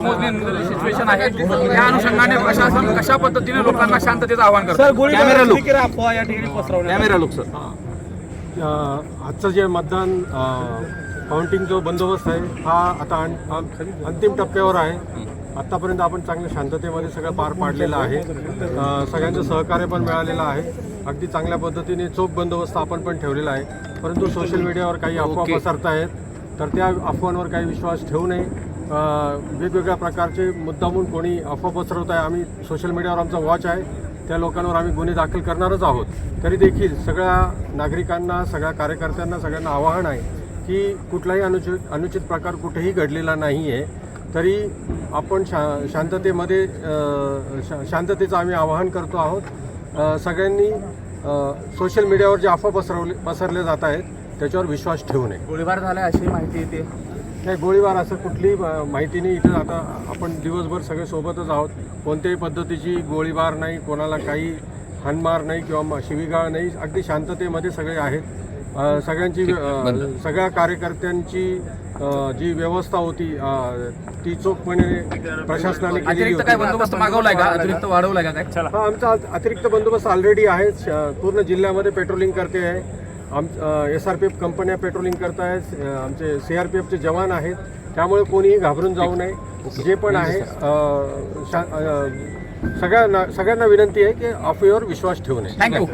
Situation आहे. त्या अनुषंगाने प्रशासन कशा पद्धतीने लोकांना शांततेचं आवाहन करतं? कॅमेरा लोक अफवा या ठिकाणी पसरवण्यात कॅमेरा लोक सर अ, आजचं जे मतदान काउंटिंग जो बंदोबस्त आहे हा आता अंतिम टप्प्यावर आहे. आत्तापर्यंत आपण चांगल्या शांततेमध्ये सगळं पार पाडलेलं आहे. सगळ्यांचं सहकार्य पण मिळालेलं आहे. अगदी चांगल्या पद्धतीने चोख बंदोबस्त आपण पण ठेवलेला आहे. परंतु सोशल मीडियावर काही अफवा ओके. तर त्या अफवांवर काही विश्वास ठेवू नये. वेगवेगळ्या प्रकारचे मुद्दामून कोणी अफवा पसरवत आहे. आम्ही सोशल मीडियावर आमचा वॉच आहे. त्या लोकांवर आम्ही गुन्हे दाखल करणारच आहोत. तरी देखील सगळ्या नागरिकांना सगळ्या कार्यकर्त्यांना सगळ्यांना आवाहन आहे की कुठलाही अनुचित अनुचित प्रकार कुठेही घडलेला नाही आहे तरी आपण शा शांततेमध्ये शा शांततेचं आम्ही आवाहन करतो आहोत. सगळ्यांनी सोशल मीडियावर जे अफवा पसरवले पसरले जात आहेत त्याच्यावर विश्वास ठेवू नये. गोळीबार झाला अशी माहिती येते. नाही गोळीबार असं कुठलीही माहिती नाही. इथं आता आपण दिवसभर सगळे सोबतच आहोत. कोणत्याही पद्धतीची गोळीबार नाही कोणाला काही हानमार नाही किंवा शिवीगाळ नाही. अगदी शांततेमध्ये सगळे आहेत. सगळ्यांची सगळ्या कार्यकर्त्यांची जी व्यवस्था होती ती चोखपणे प्रशासनाने अतिरिक्त काय होती बंदोबस्त मागवलाय का? अतिरिक्त वाढवलाय का काय? हा आमचा अतिरिक्त बंदोबस्त ऑलरेडी आहे. पूर्ण जिल्ह्यामध्ये पेट्रोलिंग करते आहे. आम एस आर पी एफ कंपन्या पेट्रोलिंग करत आहेत अ, आमचे सी आर पी एफचे जवान आहेत. त्यामुळे कोणीही घाबरून जाऊ नये. जे पण आहे शा- सगळ्यांना सगळ्यांना विनंती आहे की अफवेवर विश्वास ठेवू नये. थँक्यू